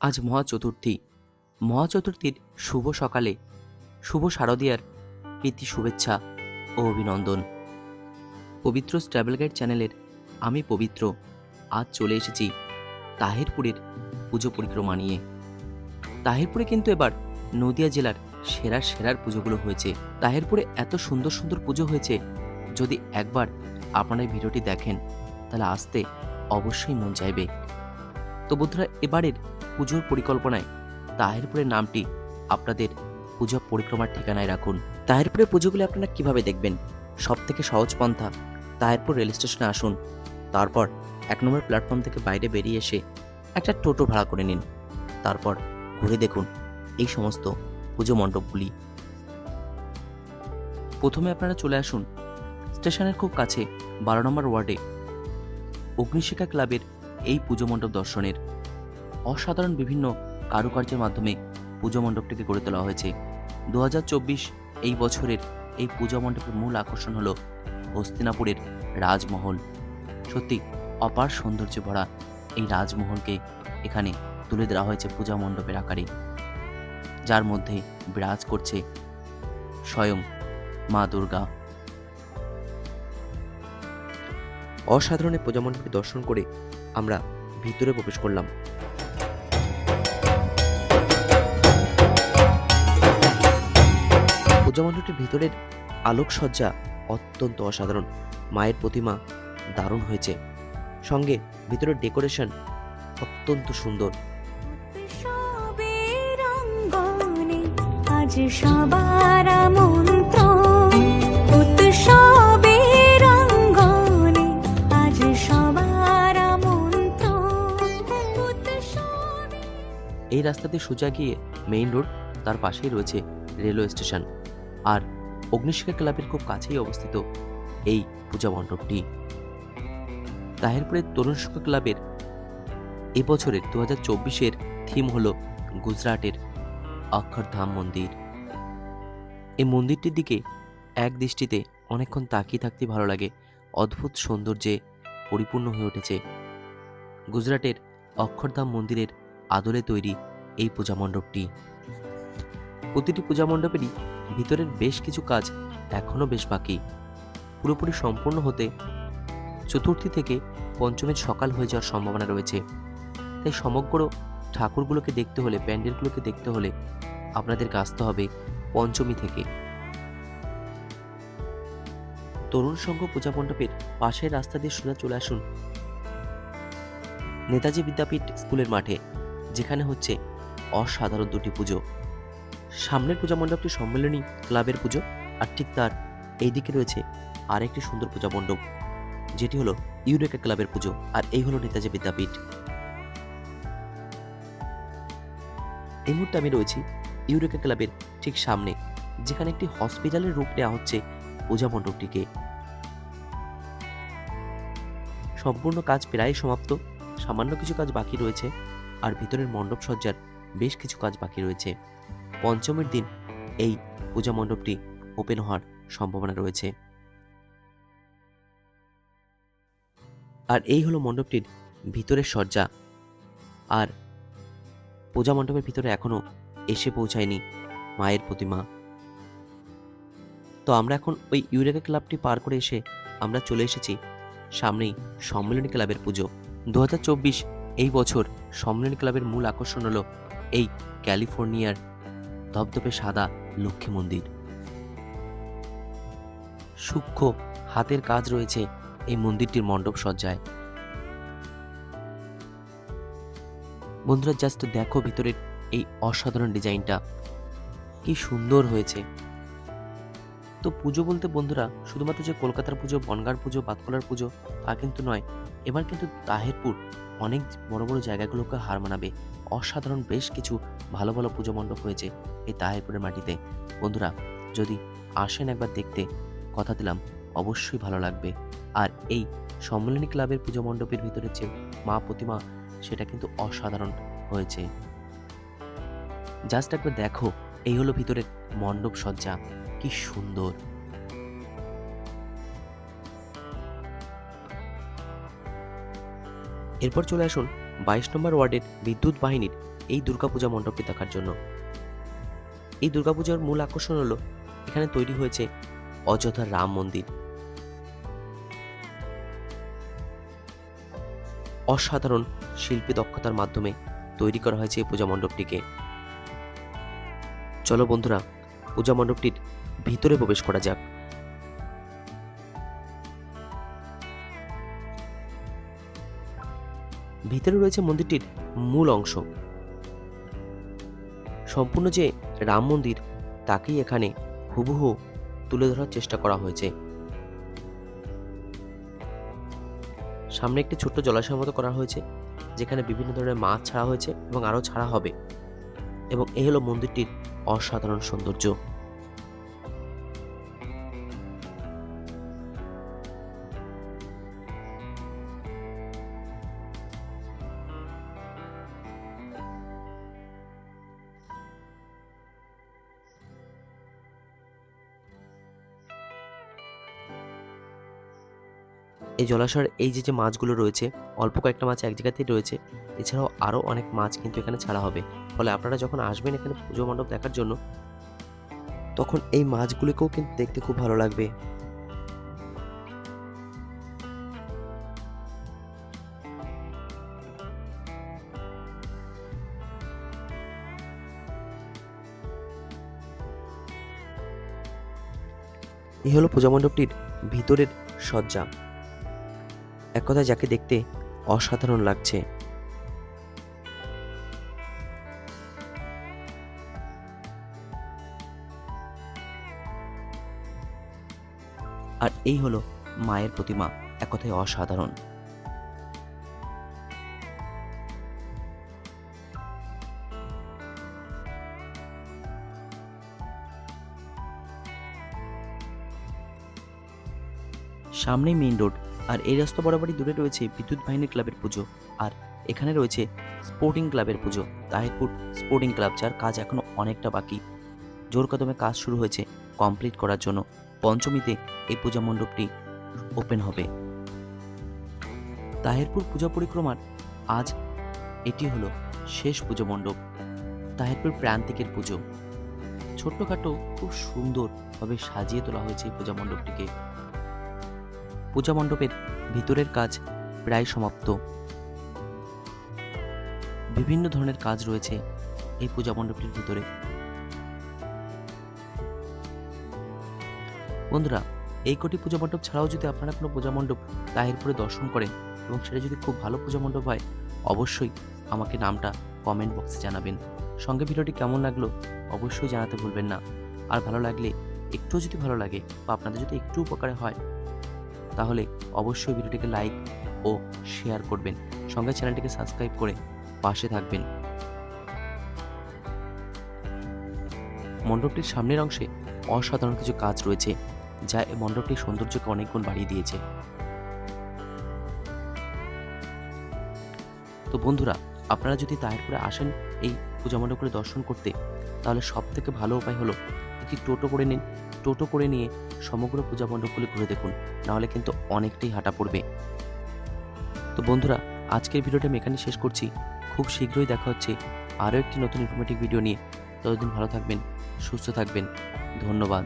আজ মহা চতুর্থী মহা চতুর্থীর শুভ সকালে শুভ শারদীয়ার প্রীতি, শুভেচ্ছা ও অভিনন্দন। পবিত্র ট্রাভেল গাইড চ্যানেলের আমি পবিত্র আজ চলে এসেছি তাহিরপুরের পুজো পরিক্রমা নিয়ে। তাহিরপুরে কিন্তু এবার নদিয়া জেলার সেরার সেরার পুজোগুলো হয়েছে। তাহিরপুরে এত সুন্দর সুন্দর পুজো হয়েছে, যদি একবার আপনারা ভিডিওটি দেখেন, তাহলে আসতে অবশ্যই মন চাইবে। তো বন্ধুরা, এবারের পুজোর পরিকল্পনায় তাহিরপুরের নামটি আপনাদের পুজো পরিক্রমার ঠিকানায় রাখুন। তাহিরপুরের পুজোগুলি আপনারা কীভাবে দেখবেন? সব থেকে সহজ পন্থা, তাহেরপুর রেল স্টেশনে আসুন, তারপর এক নম্বর প্ল্যাটফর্ম থেকে বাইরে বেরিয়ে এসে একটা টোটো ভাড়া করে নিন। তারপর ঘুরে দেখুন এই সমস্ত পুজো মণ্ডপগুলি। প্রথমে আপনারা চলে আসুন স্টেশনের খুব কাছে বারো নম্বর ওয়ার্ডে অগ্নিশিখা ক্লাবের এই পুজো মণ্ডপ দর্শনের। অসাধারণ বিভিন্ন কারুকার্যের মাধ্যমে পুজো মণ্ডপটিকে গড়ে তোলা হয়েছে। দু হাজার চব্বিশ এই বছরের এই পূজা মণ্ডপের মূল আকর্ষণ হলো হস্তিনাপুরের রাজমহল। সত্যি, অপার সৌন্দর্যে ভরা এই রাজমহলকে এখানে তুলে দেওয়া হয়েছে পূজা মণ্ডপের আকারে। যার মধ্যে বিরাজ করছে স্বয়ং মা দুর্গা। পূজা মণ্ডপটি দর্শন করে আমরা ভিতরে প্রবেশ করলাম। পূজা মণ্ডপটির ভিতরের আলোকসজ্জা অত্যন্ত অসাধারণ। মায়ের প্রতিমা দারুণ হয়েছে। সঙ্গে ভিতরের ডেকোরেশন অত্যন্ত সুন্দর। আজ সবার মন্ত্র এই রাস্তাতে সোজা গিয়ে মেইন রোড তার পাশেই রয়েছে রেলওয়ে স্টেশন। আর অগ্নিশিখা ক্লাবের খুব কাছেই অবস্থিত এই পূজা মণ্ডপটি। তাহিরপুরের তরুণ শিক্ষা ক্লাবের এবছরের দু হাজার চব্বিশের থিম হল গুজরাটের অক্ষরধাম মন্দির। এই মন্দিরটির দিকে এক দৃষ্টিতে অনেকক্ষণ তাকিয়ে থাকতে ভালো লাগে, অদ্ভুত সৌন্দর্যে পরিপূর্ণ হয়ে উঠেছে। গুজরাটের অক্ষরধাম মন্দিরের আদলে তৈরি এই পূজা মণ্ডপটি। প্রতিটি পূজা মণ্ডপেরই ভিতরের বেশ কিছু কাজ এখনও বেশ বাকি। পুরোপুরি সম্পূর্ণ হতে চতুর্থী থেকে পঞ্চমীর সকাল হয়ে যাওয়ার সম্ভাবনা রয়েছে। তাই সমগ্র ঠাকুরগুলোকে দেখতে হলে, প্যান্ডেলগুলোকে দেখতে হলে আপনাদেরকে আসতে হবে পঞ্চমী থেকে। তরুণ সংঘ পূজা মণ্ডপের পাশের রাস্তা দিয়ে সোজা চলে আসুন নেতাজি বিদ্যাপীঠ স্কুলের মাঠে, যেখানে হচ্ছে অসাধারণ দুটি পুজো। সামনের পূজা মণ্ডপটি সম্মেলনী, ক্লাবের পুজো আর ঠিক তার এইদিকে রয়েছে আরেকটি সুন্দর পূজা মণ্ডপ, যেটি হলো ইউরেকা ক্লাবের পুজো আর এই হলো নেতাজি বিদ্যাপীঠ। এই মুহূর্তে আমি রয়েছি ইউরেকা ক্লাবের ঠিক সামনে, যেখানে একটি হসপিটালের রূপ নেওয়া হচ্ছে পূজা মণ্ডপটিকে। সম্পূর্ণ কাজ প্রায় সমাপ্ত, সামান্য কিছু কাজ বাকি রয়েছে আর ভিতরের মণ্ডপ সজ্জার বেশ কিছু কাজ বাকি রয়েছে। পঞ্চমীর দিন এই পূজা মণ্ডপটি ওপেন হওয়ার সম্ভাবনা রয়েছে। আর এই হলো মণ্ডপটির ভিতরের সজ্জা আর পূজা মণ্ডপের ভিতরে এখনও এসে পৌঁছায়নি মায়ের প্রতিমা। তো আমরা এখন ওই ইউরেকা ক্লাবটি পার করে এসে আমরা চলে এসেছি সামনেই সম্মেলনী ক্লাবের পুজো। দু হাজার চব্বিশ এই বছর সম্মেলনী ক্লাবের মূল আকর্ষণ হলো এই ক্যালিফোর্নিয়ার ধবধবে সাদা লক্ষ্মী মন্দির। সূক্ষ্ম হাতের কাজ রয়েছে এই মন্দিরটির মণ্ডপ সজ্জায়। বন্ধুরা জাস্ট দেখো ভিতরের এই অসাধারণ ডিজাইনটা। কি সুন্দর হয়েছে। তো পুজো বলতে বন্ধুরা, শুধুমাত্র যে কলকাতার পুজো, বনগাঁর পুজো, বাতকলার পুজো, তা কিন্তু নয়। এবার কিন্তু তাহেরপুর অনেক বড় বড় জায়গাগুলোকে হার মানাবে। অসাধারণ বেশ কিছু ভালো ভালো পুজো মণ্ডপ হয়েছে এই তাহেরপুরের মাটিতে। বন্ধুরা, যদি আসেন একবার দেখতে, কথা দিলাম, অবশ্যই ভালো লাগবে। আর এই সম্মেলনী ক্লাবের পুজো মণ্ডপের ভিতরে যে মা প্রতিমা, সেটা কিন্তু অসাধারণ হয়েছে। জাস্ট একবার দেখো, এই হলো ভিতরের মণ্ডপ সজ্জা। কি সুন্দর। এরপর চলে আসুন বাইশ নম্বর ওয়ার্ডের বিদ্যুৎ বাহিনীর এই দুর্গাপূজা মণ্ডপটি দেখার জন্য। এই দুর্গাপূজার মূল আকর্ষণ হলো, এখানে তৈরি হয়েছে অযোধ্যা রাম মন্দির। অসাধারণ শিল্পী দক্ষতার মাধ্যমে তৈরি করা হয়েছে এই পূজা মণ্ডপটিকে। চলো বন্ধুরা, পূজা মণ্ডপটির ভিতরে প্রবেশ করা যাক। ভিতরে রয়েছে মন্দিরটির মূল অংশ। সম্পূর্ণ যে রাম মন্দির, তাকেই এখানে হুবহু তুলে ধরার চেষ্টা করা হয়েছে। সামনে একটি ছোট্ট জলাশয়ের মতো করা হয়েছে, যেখানে বিভিন্ন ধরনের মাছ ছাড়া হয়েছে এবং আরও ছাড়া হবে। এবং এ হলো মন্দিরটির অসাধারণ সৌন্দর্য। এই জলাশয়ের এই যে যে মাছগুলো রয়েছে, অল্প কয়েকটা মাছ এক জায়গাতেই রয়েছে। এছাড়াও আরও অনেক মাছ কিন্তু এখানে ছাড়া হবে। ফলে আপনারা যখন আসবেন এখানে পুজো মণ্ডপ দেখার জন্য, তখন এই মাছগুলিকেও কিন্তু দেখতে খুব ভালো লাগবে। এই হলো পূজা মণ্ডপটির ভিতরের সজ্জা। এক কথায় যাকে দেখতে অসাধারণ লাগছে। আর এই হলো মায়ের প্রতিমা, এক কথায় অসাধারণ। সামনেই মেইন রোড আর এই রাস্তা বরাবরই দূরে রয়েছে বিদ্যুৎ বাহিনী ক্লাবের পুজো, আর এখানে রয়েছে স্পোর্টিং ক্লাবের পুজো। তাহিরপুর স্পোর্টিং ক্লাব, যার কাজ এখনও অনেকটা বাকি। জোর কদমে কাজ শুরু হয়েছে কমপ্লিট করার জন্য। পঞ্চমীতে এই পূজা মণ্ডপটি ওপেন হবে। তাহিরপুর পূজা পরিক্রমার আজ এটি হলো শেষ পুজো মণ্ডপ, তাহিরপুর প্রান্তিকের পুজো। ছোট্টখাটো, খুব সুন্দরভাবে সাজিয়ে তোলা হয়েছে এই পূজা মণ্ডপটিকে। পূজা মণ্ডপের ভিতরের কাজ প্রায় সমাপ্ত। বিভিন্ন ধরনের কাজ রয়েছে এই পূজা মণ্ডপটির ভিতরে। বন্ধুরা, এই কোটি পূজা মণ্ডপ ছাড়াও যদি আপনারা কোনো পূজা মণ্ডপ তাহিরপুরে দর্শন করেন এবং সেটা যদি খুব ভালো পূজা মণ্ডপ হয়, অবশ্যই আমাকে নামটা কমেন্ট বক্সে জানাবেন। সঙ্গে ভিডিওটি কেমন লাগল অবশ্যই জানাতে ভুলবেন না। আর ভালো লাগলে, একটুও যদি ভালো লাগে বা আপনাদের যদি একটু উপকারে হয় তাহলে অবশ্যই ভিডিওটিকে লাইক ও শেয়ার করবেন। সঙ্গে চ্যানেলটিকে সাবস্ক্রাইব করে পাশে থাকবেন। মণ্ডপটির সামনের অংশে অসাধারণ কিছু কাজ রয়েছে, যা এই মণ্ডপটির সৌন্দর্যকে অনেক গুণ বাড়িয়ে দিয়েছে। তো বন্ধুরা, আপনারা যদি তাহিরপুরে আসেন এই পূজা মণ্ডপগুলি দর্শন করতে, তাহলে সব থেকে ভালো উপায় হলো একটি টোটো করে নিন। টোটো করে নিয়ে সমগ্র পূজা মণ্ডপগুলি ঘুরে দেখুন, নাহলে কিন্তু অনেকটাই হাঁটা পড়বে। তো বন্ধুরা, আজকের ভিডিওটা আমি এখানে শেষ করছি। খুব শীঘ্রই দেখা হচ্ছে আরও একটি নতুন ইনফরমেটিভ ভিডিও নিয়ে। ততদিন ভালো থাকবেন, সুস্থ থাকবেন। ধন্যবাদ।